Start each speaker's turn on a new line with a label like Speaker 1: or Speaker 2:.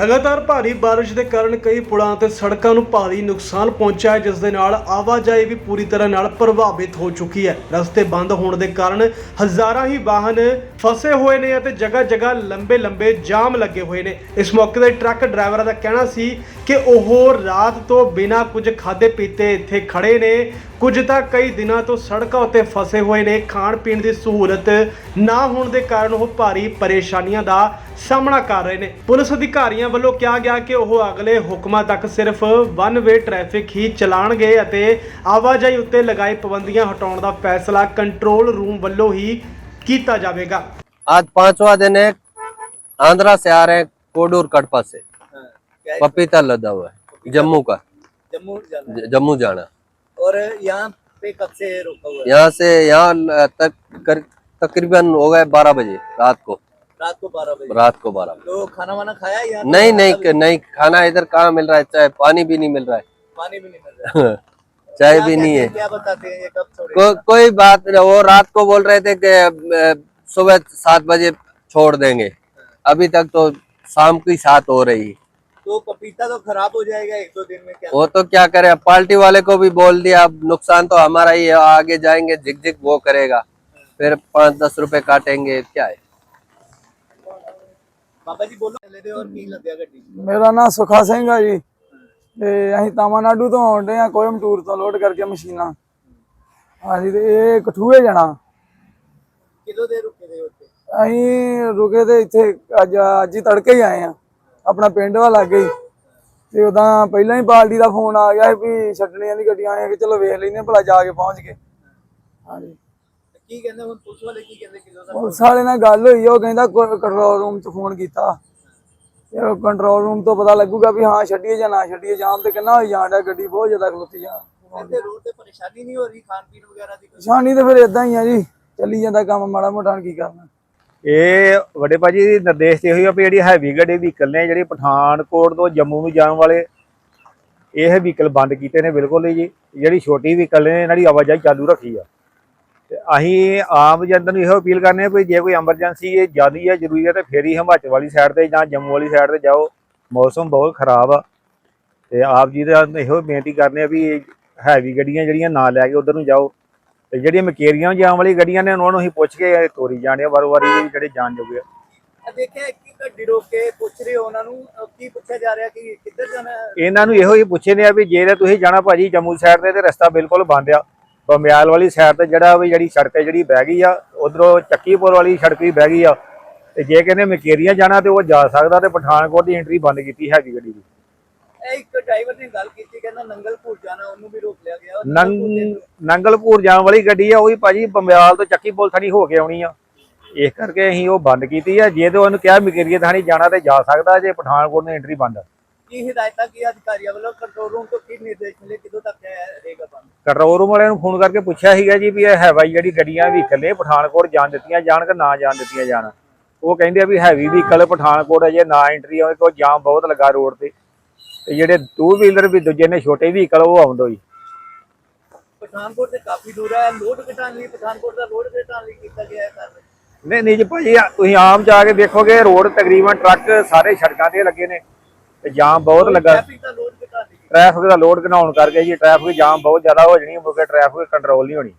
Speaker 1: ਲਗਾਤਾਰ ਭਾਰੀ ਬਾਰਿਸ਼ ਦੇ ਕਾਰਨ ਕਈ ਪੁਲਾਂ ਤੇ ਸੜਕਾਂ ਨੂੰ ਭਾਰੀ ਨੁਕਸਾਨ ਪਹੁੰਚਿਆ ਹੈ, ਜਿਸ ਦੇ ਨਾਲ ਆਵਾਜਾਈ ਵੀ ਪੂਰੀ ਤਰ੍ਹਾਂ ਨਾਲ ਪ੍ਰਭਾਵਿਤ ਹੋ ਚੁੱਕੀ ਹੈ। ਰਸਤੇ ਬੰਦ ਹੋਣ ਦੇ ਕਾਰਨ ਹਜ਼ਾਰਾਂ ਹੀ ਵਾਹਨ ਫਸੇ ਹੋਏ ਨੇ ਅਤੇ ਜਗ੍ਹਾ ਜਗ੍ਹਾ ਲੰਬੇ ਲੰਬੇ ਜਾਮ ਲੱਗੇ ਹੋਏ ਨੇ। ਇਸ ਮੌਕੇ ਤੇ ਟਰੱਕ ਡਰਾਈਵਰਾਂ ਦਾ ਕਹਿਣਾ ਸੀ ਕਿ ਉਹ ਰਾਤ ਤੋਂ ਬਿਨਾਂ ਕੁਝ ਖਾਦੇ ਪੀਤੇ ਇੱਥੇ ਖੜੇ ਨੇ। ਕੁਝ ਤਾਂ ਕਈ ਦਿਨਾਂ ਤੋਂ ਸੜਕਾਂ ਉੱਤੇ ਫਸੇ ਹੋਏ ਨੇ। ਖਾਣ ਪੀਣ ਦੀ ਸਹੂਲਤ ਨਾ ਹੋਣ ਦੇ ਕਾਰਨ ਉਹ ਭਾਰੀ ਪਰੇਸ਼ਾਨੀਆਂ ਦਾ ਸਾਹਮਣਾ ਕਰ ਰਹੇ ਨੇ। ਪੁਲਿਸ ਅਧਿਕਾਰੀਆਂ ਵੱਲੋਂ ਕਿਹਾ ਗਿਆ ਕਿ ਉਹ ਅਗਲੇ ਹੁਕਮਾਂ ਤੱਕ ਸਿਰਫ ਵਨ ਵੇ ਟ੍ਰੈਫਿਕ ਹੀ ਚਲਾਣਗੇ ਅਤੇ ਆਵਾਜਾਈ ਉੱਤੇ ਲਗਾਏ ਪਾਬੰਦੀਆਂ ਹਟਾਉਣ ਦਾ ਫੈਸਲਾ ਕੰਟਰੋਲ ਰੂਮ ਵੱਲੋਂ ਹੀ ਕੀਤਾ ਜਾਵੇਗਾ
Speaker 2: आज पांचवा दिन है आंध्रा से आ रहे हैं कोडूर कटपा से
Speaker 3: हाँ, क्या है?
Speaker 2: पपीता लदा हुआ है जम्मू का
Speaker 3: जम्मू जाना है।
Speaker 2: ज- जम्मू जाना
Speaker 3: और यहाँ पे कब से रोका हुआ है
Speaker 2: यहाँ से यहाँ तक कर, तकरीबन हो गए बारह बजे रात को
Speaker 3: रात को बारह बजे
Speaker 2: रात को बारह बजे
Speaker 3: तो खाना वाना खाया यहाँ पे?
Speaker 2: नहीं
Speaker 3: खाना
Speaker 2: नहीं नहीं खाना इधर कहाँ मिल रहा है चाहे पानी भी नहीं मिल रहा
Speaker 3: भी- पानी भी नहीं मिल रहा है
Speaker 2: है चाय भी नहीं
Speaker 3: है क्या बताते हैं कब
Speaker 2: को, कोई बात नहीं वो रात को बोल रहे थे कि सुबह सात बजे छोड़ देंगे। हाँ। अभी तक तो शाम की सात हो रही है।
Speaker 3: तो पपीता तो खराब हो जाएगा एक दो दिन में क्या?
Speaker 2: वो तो क्या करे पार्टी वाले को भी बोल दिया अब नुकसान तो हमारा ही है आगे जाएँगे झिक झिक वो करेगा। फिर पाँच दस रुपए काटेंगे क्या है?
Speaker 3: बाबा जी बोलो और
Speaker 4: मेरा नाम सुखा सिंह है जी। ਤੇ ਅਸੀਂ ਤਾਮਿਲਨਾਡੂ ਤੋਂ ਆਉਂਦੇ ਆ ਕੋਇਮਟੂਰ ਤੋਂ ਲੋਡ ਕਰਕੇ ਮਸ਼ੀਨਾਂ। ਹਾਂਜੀ ਤੇ ਇਹ ਕਠੂਏ ਜਾਣਾ।
Speaker 3: ਕਿਦੋਂ ਦੇ ਰੁਕੇ ਦੇ ਉੱਤੇ
Speaker 4: ਅਸੀਂ ਰੁਕੇ ਤੇ ਇੱਥੇ ਅੱਜ ਅੱਜ ਹੀ ਤੜਕੇ ਹੀ ਆਏ ਆ ਆਪਣਾ ਪਿੰਡ ਵਾ ਲੱਗੇ ਤੇ ਉਦਾਂ ਪਹਿਲਾਂ ਹੀ ਪਾਰਟੀ ਦਾ ਫੋਨ ਆ ਗਿਆ ਵੀ ਛੱਡਣੀਆਂ ਦੀ ਗੱਡੀਆਂ ਆਏ ਕਿ ਚਲੋ ਵੇਖ ਲੈਨੇ ਭਲਾ ਜਾ ਕੇ ਪਹੁੰਚ ਕੇ ਹਾਂਜੀ।
Speaker 3: ਕੀ ਕਹਿੰਦੇ ਹੁਣ ਪੁਲਿਸ ਵਾਲੇ ਕੀ ਕਹਿੰਦੇ ਕਿਦੋਂ ਦਾ
Speaker 4: ਪੁਲਿਸ ਵਾਲੇ ਨਾਲ ਗੱਲ ਹੋਈ ਉਹ ਕਹਿੰਦਾ ਕੰਟਰੋਲ ਰੂਮ 'ਚ ਫੋਨ ਕੀਤਾ। ਯਾਰ ਕੰਟਰੋਲ ਰੂਮ ਤੋਂ ਪਤਾ ਲੱਗੂਗਾ ਵੀ ਹਾਂ ਛੱਡੀਏ ਜਾਂ ਨਾ ਛੱਡੀਏ ਜਾਮ ਤੇ ਕਿੰਨਾ ਹੋਈ ਜਾਂਦਾ ਗੱਡੀ ਬਹੁਤ ਜ਼ਿਆਦਾ ਖਲੋਤੀ ਜਾਂ
Speaker 3: ਪਰੇਸ਼ਾਨੀ ਨਹੀਂ ਹੋ ਰਹੀ ਖਾਣ ਪੀਣ ਵਗੈਰਾ ਦੀ
Speaker 4: ਪਰੇਸ਼ਾਨੀ ਤੇ ਫਿਰ ਇਦਾਂ ਹੀ ਆ ਜੀ ਚੱਲੀ ਜਾਂਦਾ ਕੰਮ ਮਾੜਾ ਮੋਟਾ ਕੀ ਕਰਨਾ।
Speaker 5: ਇਹ ਵੱਡੇ ਭਾਜੀ ਦੀ ਨਿਰਦੇਸ਼ ਤੇ ਹੋਈ ਆ ਵੀ ਜਿਹੜੀ ਹੈਵੀ ਗੱਡੀ ਵਹੀਕਲ ਨੇ ਜਿਹੜੀ ਪਠਾਨਕੋਟ ਤੋਂ ਜੰਮੂ ਨੂੰ ਜਾਣ ਵਾਲੇ ਇਹ ਵਹੀਕਲ ਬੰਦ ਕੀਤੇ ਨੇ ਬਿਲਕੁਲ ਹੀ ਜੀ। ਜਿਹੜੀ ਛੋਟੀ ਵਹੀਕਲ ਨੇ ਇਹਨਾਂ ਦੀ ਆਵਾਜਾਈ ਚਾਲੂ ਰੱਖੀ ਆ। ਅਸੀਂ ਆਮ ਜਨਤਾ ਨੂੰ ਇਹੋ ਅਪੀਲ ਕਰਨੇ ਆ ਵੀ ਜੇ ਕੋਈ ਐਮਰਜੈਂਸੀ ਇਹ ਜ਼ਿਆਦੀ ਹੈ ਜ਼ਰੂਰੀ ਹੈ ਤੇ ਫੇਰ ਹੀ ਹਿਮਾਚਲ ਵਾਲੀ ਸਾਈਡ ਤੇ ਜਾਂ ਜੰਮੂ ਵਾਲੀ ਸਾਈਡ ਤੇ ਜਾਓ। ਮੌਸਮ ਬਹੁਤ ਖਰਾਬ ਆ। ਤੇ ਆਪ ਜੀ ਦਾ ਇਹੋ ਬੇਨਤੀ ਕਰਨੇ ਆ ਵੀ ਹੈਵੀ ਗੱਡੀਆਂ ਜਿਹੜੀਆਂ ਨਾ ਲੈ ਕੇ ਉਧਰ ਨੂੰ ਜਾਓ। ਤੇ ਜਿਹੜੀਆਂ ਮਕੇਰੀਆਂ ਜਾਣ ਵਾਲੀ ਗੱਡੀਆਂ ਨੇ ਉਹਨਾਂ ਨੂੰ ਅਸੀਂ ਪੁੱਛ ਕੇ ਤੋਰੀ ਜਾਣੇ ਆ ਵਾਰੋ ਵਾਰੀ ਜਿਹੜੇ ਜਾਣ ਜੋਗੇ ਆ।
Speaker 3: ਦੇਖਿਆ ਇੱਕ ਗੱਡੀ ਰੋਕ ਕੇ ਪੁੱਛ ਰਹੇ ਉਹਨਾਂ ਨੂੰ ਕੀ ਪੁੱਛਿਆ ਜਾ ਰਿਹਾ ਕਿ ਕਿੱਧਰ ਜਾਣਾ?
Speaker 5: ਇਹਨਾਂ ਨੂੰ ਇਹੋ ਹੀ ਪੁੱਛੇ ਨੇ ਆ ਵੀ ਜੇ ਤੁਸੀਂ ਜਾਣਾ ਭਾਜੀ ਜੰਮੂ ਸਾਈਡ ਤੇ ਤੇ ਰਸਤਾ ਬਿਲਕੁਲ ਬੰਦ ਆ। ਬੰਮਿਆਲ ਵਾਲੀ ਸਾਈਡ ਤੇ ਜਿਹੜਾ ਵੀ ਜਿਹੜੀ ਸੜਕ ਹੈ ਜਿਹੜੀ ਬਹਿ ਗਈ ਆ ਉਧਰੋਂ ਚੱਕੀਪੁਰ ਵਾਲੀ ਸੜਕ ਵੀ ਬਹਿ ਗਈ ਆ। ਤੇ ਜੇ ਕਹਿੰਦੇ ਮਕੇਰੀਆਂ ਜਾਣਾ ਤੇ ਉਹ ਜਾ ਸਕਦਾ ਤੇ ਪਠਾਨਕੋਟ ਦੀ ਐਂਟਰੀ ਬੰਦ ਕੀਤੀ ਹੈਗੀ ਗੱਡੀ ਦੀ।
Speaker 3: ਇੱਕ ਡਰਾਈਵਰ ਨੇ ਗੱਲ ਕੀਤੀ ਕਹਿੰਦਾ ਨੰਗਲਪੁਰ ਜਾਣਾ ਉਹਨੂੰ ਵੀ ਰੋਕ ਲਿਆ ਗਿਆ। ਨੰਗਲਪੁਰ
Speaker 5: ਜਾਣ ਵਾਲੀ ਗੱਡੀ ਆ ਉਹ ਵੀ ਭਾਜੀ ਬੰਮਿਆਲ ਤੋਂ ਚੱਕੀਪੁਰ ਥਾਣੀ ਹੋ ਕੇ ਆਉਣੀ ਆ। ਇਸ ਕਰਕੇ ਅਸੀਂ ਉਹ ਬੰਦ ਕੀਤੀ ਆ। ਜੇ ਤੇ ਉਹਨੂੰ ਕਿਹਾ ਮਕੇਰੀਆਂ ਥਾਣੀ ਜਾਣਾ ਤੇ ਜਾ ਸਕਦਾ ਜੇ ਪਠਾਨਕੋਟ ਦੀ ਐਂਟਰੀ ਬੰਦ। ਆ
Speaker 3: ਕੀ ਹਦਾਇਤਾਂ ਕੀ ਅਧਿਕਾਰੀਆਂ ਵੱਲੋਂ ਕੰਟਰੋਲ ਰੂਮ ਤੋਂ ਕੀ ਨਿਰਦੇਸ਼ ਮਿਲੇ ਕਿਦੋਂ ਤੱਕ ਇਹ ਰਹੇਗਾ ਬੰਦ?
Speaker 5: ਕੰਟਰੋਲ ਰੂਮ ਵਾਲਿਆਂ ਨੂੰ ਫੋਨ ਕਰਕੇ ਪੁੱਛਿਆ ਸੀਗਾ ਜੀ ਵੀ ਇਹ ਹੈਵਾਈ ਜਿਹੜੀ ਗੱਡੀਆਂ ਵਹੀਕਲ ਨੇ ਪਠਾਨਕੋਟ ਜਾਣ ਦਿੱਤੀਆਂ ਜਾਣ ਕਿ ਨਾ ਜਾਣ ਦਿੱਤੀਆਂ ਜਾਣ? ਉਹ ਕਹਿੰਦੇ ਆ ਵੀ ਹੈਵੀ ਵਹੀਕਲ ਪਠਾਨਕੋਟ ਅਜੇ ਨਾ ਐਂਟਰੀ ਹੋਵੇ ਕਿਉਂ ਜਾਮ ਬਹੁਤ ਲੱਗਾ ਰੋਡ ਤੇ। ਤੇ ਜਿਹੜੇ ਟੂ ਵੀਲਰ ਵੀ ਦੂਜੇ ਨੇ ਛੋਟੇ ਵਹੀਕਲ ਉਹ ਆਉਂਦੋ ਹੀ
Speaker 3: ਪਠਾਨਕੋਟ ਤੇ ਕਾਫੀ ਦੂਰ ਹੈ ਲੋਡ ਘਟਾਉਣ ਲਈ ਪਠਾਨਕੋਟ ਦਾ ਲੋਡ ਘਟਾਉਣ ਲਈ ਕੀਤਾ ਗਿਆ ਹੈ ਕਾਰਵਾਈ?
Speaker 5: ਨਹੀਂ ਨਹੀਂ ਜੀ ਭਾਜੀ ਤੁਸੀਂ ਆਮ ਜਾ ਕੇ ਦੇਖੋਗੇ ਰੋਡ ਤਕਰੀਬਨ ਟਰੱਕ ਸਾਰੇ ਸੜਕਾਂ ਤੇ ਲੱਗੇ ਨੇ। ਤੇ ਜਾਮ ਬਹੁਤ ਲੱਗਾ। ਟ੍ਰੈਫਿਕ ਦਾ ਲੋਡ ਘਟਾਉਣ ਕਰਕੇ ਜੀ ਟ੍ਰੈਫਿਕ ਜਾਮ ਬਹੁਤ ਜ਼ਿਆਦਾ ਹੋ ਜਣੀ ਮੁਕੇ ਟ੍ਰੈਫਿਕ ਕੰਟਰੋਲ ਨਹੀਂ ਹੋਣੀ।